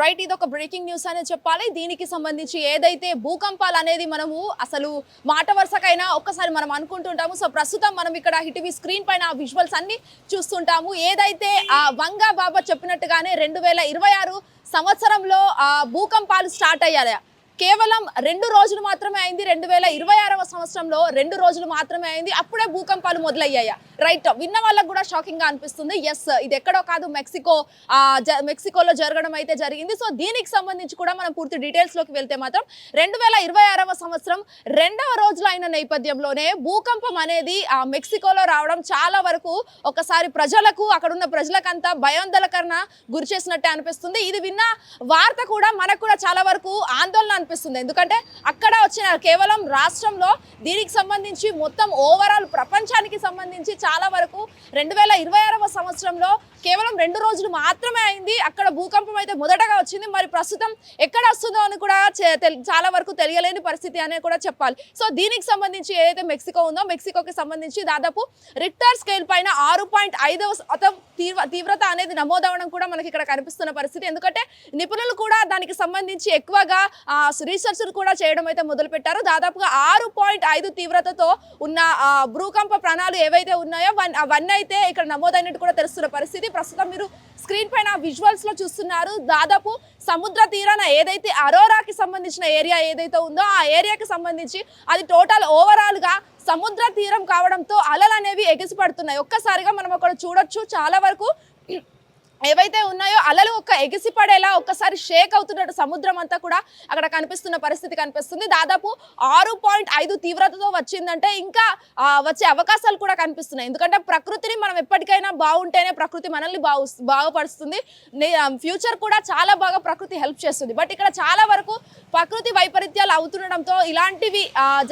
Right ఇది ఒక breaking news అనేది చెప్పాలి. దీనికి సంబంధించి ఏదైతే భూకంపాలు అనేది మనము అసలు మాట వరుసకైనా ఒక్కసారి మనం అనుకుంటుంటాము. సో ప్రస్తుతం మనం ఇక్కడ హిటివి స్క్రీన్ పైన విజువల్స్ అన్ని చూస్తుంటాము. ఏదైతే ఆ వంగా బాబా చెప్పినట్టుగానే రెండు వేల ఇరవై ఆరు సంవత్సరంలో ఆ భూకంపాలు స్టార్ట్ అయ్యాయి? కేవలం రెండు రోజులు మాత్రమే అయింది. రెండు వేల ఇరవై ఆరవ సంవత్సరంలో రెండు రోజులు మాత్రమే అయింది. అప్పుడే భూకంపాలు మొదలయ్యాయి. రైట్ విన్న వాళ్ళకు కూడా షాకింగ్గా అనిపిస్తుంది. ఎస్ ఇది ఎక్కడో కాదు మెక్సికో మెక్సికోలో జరగడం అయితే జరిగింది. సో దీనికి సంబంధించి కూడా మనం పూర్తి డీటెయిల్స్లోకి వెళ్తే మాత్రం రెండు వేల ఇరవై ఆరవ సంవత్సరం రెండవ రోజులు అయిన నేపథ్యంలోనే భూకంపం అనేది ఆ మెక్సికోలో రావడం చాలా వరకు ఒకసారి ప్రజలకు అక్కడ ఉన్న ప్రజలకంతా భయాందోళకరణ గురి చేసినట్టే అనిపిస్తుంది. ఇది విన్న వార్త కూడా మనకు కూడా చాలా వరకు ఆందోళన అనిపిస్తుంది ఎందుకంటే అక్కడ వచ్చిన కేవలం రాష్ట్రంలో దీనికి సంబంధించి మొత్తం ఓవరాల్ ప్రపంచానికి సంబంధించి చాలా వరకు రెండు వేల ఇరవై ఆరవ సంవత్సరంలో కేవలం రెండు రోజులు మాత్రమే అయింది. అక్కడ భూకంపం అయితే మొదటగా వచ్చింది. మరి ప్రస్తుతం ఎక్కడ వస్తుందో అని కూడా చే- చాలా వరకు తెలియలేని పరిస్థితి అనేది కూడా చెప్పాలి. సో దీనికి సంబంధించి ఏదైతే మెక్సికో ఉందో మెక్సికోకి సంబంధించి దాదాపు రిక్టర్ స్కేల్ పైన ఆరు పాయింట్ ఐదవ శాతం తీవ్ర తీవ్రత అనేది నమోదవడం కూడా మనకి ఇక్కడ కనిపిస్తున్న పరిస్థితి. ఎందుకంటే నిపుణులు కూడా దానికి సంబంధించి ఎక్కువగా రీసెర్చ్లు కూడా చేయడం అయితే మొదలుపెట్టారు. దాదాపుగా ఆరు పాయింట్ ఐదు తీవ్రతతో ఉన్న భూకంప ప్రాణాలు ఏవైతే ఉన్నాయో వన్- అవన్నీ అయితే ఇక్కడ నమోదైనట్టు కూడా తెలుస్తున్న పరిస్థితి. ప్రస్తుతం మీరు స్క్రీన్ పైన విజువల్స్లో చూస్తున్నారు. దాదాపు సముద్ర తీరాన ఏదైతే అరోరాకి సంబంధించిన ఏరియా ఏదైతే ఉందో ఆ ఏరియాకి సంబంధించి అది టోటల్ ఓవరాల్గా సముద్ర తీరం కావడంతో అలలు అనేవి ఎగిసిపడుతున్నాయి. ఒక్కసారిగా మనం అక్కడ చూడొచ్చు. చాలా వరకు ఏవైతే ఉన్నాయో అలలు ఒక్క ఎగిసిపడేలా ఒక్కసారి షేక్ అవుతున్నట్టు సముద్రం అంతా కూడా అక్కడ కనిపిస్తున్న పరిస్థితి కనిపిస్తుంది. దాదాపు ఆరు పాయింట్ ఐదు తీవ్రతతో వచ్చిందంటే ఇంకా వచ్చే అవకాశాలు కూడా కనిపిస్తున్నాయి. ఎందుకంటే ప్రకృతిని మనం ఎప్పటికైనా బాగుంటేనే ప్రకృతి మనల్ని బాగు బాగుపరుస్తుంది. ఫ్యూచర్ కూడా చాలా బాగా ప్రకృతి హెల్ప్ చేస్తుంది. బట్ ఇక్కడ చాలా వరకు ప్రకృతి వైపరీత్యాలు అవుతుండడంతో ఇలాంటివి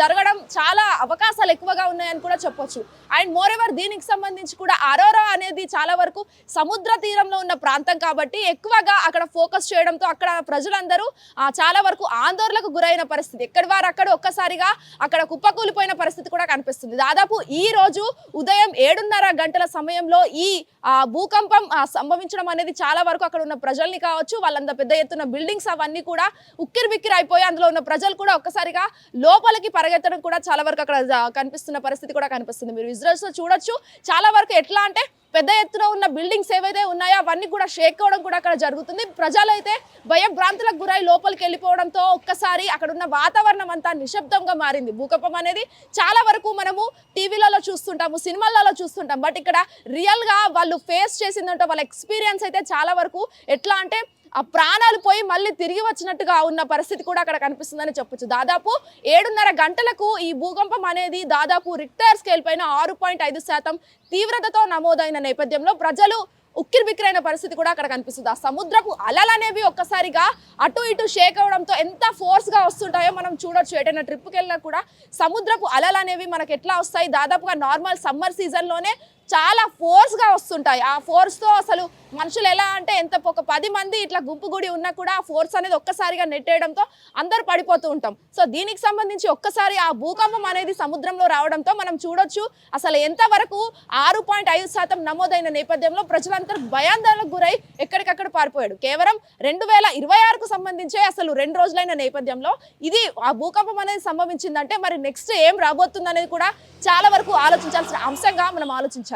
జరగడం చాలా అవకాశాలు ఎక్కువగా ఉన్నాయని కూడా చెప్పొచ్చు. అండ్ మోర్ ఎవర్ దీనికి సంబంధించి కూడా అరోరా అనేది చాలా వరకు సముద్ర తీరంలో ఉన్న ప్రాంతం కాబట్టి ఎక్కువగా అక్కడ ఫోకస్ చేయడంతో అక్కడ ప్రజలందరూ చాలా వరకు ఆందోళనకు గురైన పరిస్థితి. ఎక్కడి వారు అక్కడ ఒక్కసారిగా అక్కడ కుప్పకూలిపోయిన పరిస్థితి కూడా కనిపిస్తుంది. దాదాపు ఈ రోజు ఉదయం ఏడున్నర గంటల సమయంలో ఈ భూకంపం సంభవించడం అనేది చాలా వరకు అక్కడ ఉన్న ప్రజల్ని కావచ్చు వాళ్ళంత పెద్ద ఎత్తున బిల్డింగ్స్ అవన్నీ కూడా ఉక్కిరి బిక్కిరి అయిపోయి అందులో ఉన్న ప్రజలు కూడా ఒక్కసారిగా లోపలికి పరిగెత్తడం కూడా చాలా వరకు అక్కడ కనిపిస్తున్న పరిస్థితి కూడా కనిపిస్తుంది. మీరు విజువల్స్లో చూడొచ్చు. చాలా వరకు ఎట్లా అంటే పెద్ద ఎత్తున ఉన్న బిల్డింగ్స్ ఏవైతే ఉన్నాయో అవన్నీ కూడా షేక్ అవడం కూడా అక్కడ జరుగుతుంది. ప్రజలైతే భయభ్రాంతులకు గురై లోపలికి వెళ్ళిపోవడంతో ఒక్కసారి అక్కడ ఉన్న వాతావరణం అంతా నిశ్శబ్దంగా మారింది. భూకంపం అనేది చాలా వరకు మనము టీవీలలో చూస్తుంటాము సినిమాలలో చూస్తుంటాం. బట్ ఇక్కడ రియల్గా వాళ్ళు ఫేస్ చేసిందంటే వాళ్ళ ఎక్స్పీరియన్స్ అయితే చాలా వరకు ఎట్లా అంటే ఆ ప్రాణాలు పోయి మళ్ళీ తిరిగి వచ్చినట్టుగా ఉన్న పరిస్థితి కూడా అక్కడ కనిపిస్తుందని చెప్పొచ్చు. దాదాపు ఏడున్నర గంటలకు ఈ భూకంపం అనేది దాదాపు రిక్టర్ స్కేల్ పైన ఆరు పాయింట్ ఐదు శాతం తీవ్రతతో నమోదైన నేపథ్యంలో ప్రజలు ఉక్కిరి బిక్కిరైన పరిస్థితి కూడా అక్కడ కనిపిస్తుంది. ఆ సముద్రపు అలలు అనేవి ఒక్కసారిగా అటు ఇటు షేక్ అవడంతో ఎంత ఫోర్స్గా వస్తుంటాయో మనం చూడొచ్చు. ఎటైనా ట్రిప్కి వెళ్ళినా కూడా సముద్రపు అలలు అనేవి మనకు ఎట్లా వస్తాయి? దాదాపుగా నార్మల్ సమ్మర్ సీజన్లోనే చాలా ఫోర్స్గా వస్తుంటాయి. ఆ ఫోర్స్తో అసలు మనుషులు ఎలా అంటే ఎంత ఒక పది మంది ఇట్లా గుంపు గుడి ఉన్నా కూడా ఆ ఫోర్స్ అనేది ఒక్కసారిగా నెట్టేయడంతో అందరు పడిపోతూ ఉంటాం. సో దీనికి సంబంధించి ఒక్కసారి ఆ భూకంపం అనేది సముద్రంలో రావడంతో మనం చూడొచ్చు. అసలు ఎంతవరకు ఆరు పాయింట్ ఐదు శాతం నమోదైన నేపథ్యంలో ప్రజలందరూ భయాందోళనకు గురై ఎక్కడికక్కడ పారిపోయాడు. కేవలం రెండు వేల ఇరవై ఆరుకు సంబంధించే అసలు రెండు రోజులైన నేపథ్యంలో ఇది ఆ భూకంపం అనేది సంభవించిందంటే మరి నెక్స్ట్ ఏం రాబోతుంది అనేది కూడా చాలా వరకు ఆలోచించాల్సిన అంశంగా మనం ఆలోచించాలి.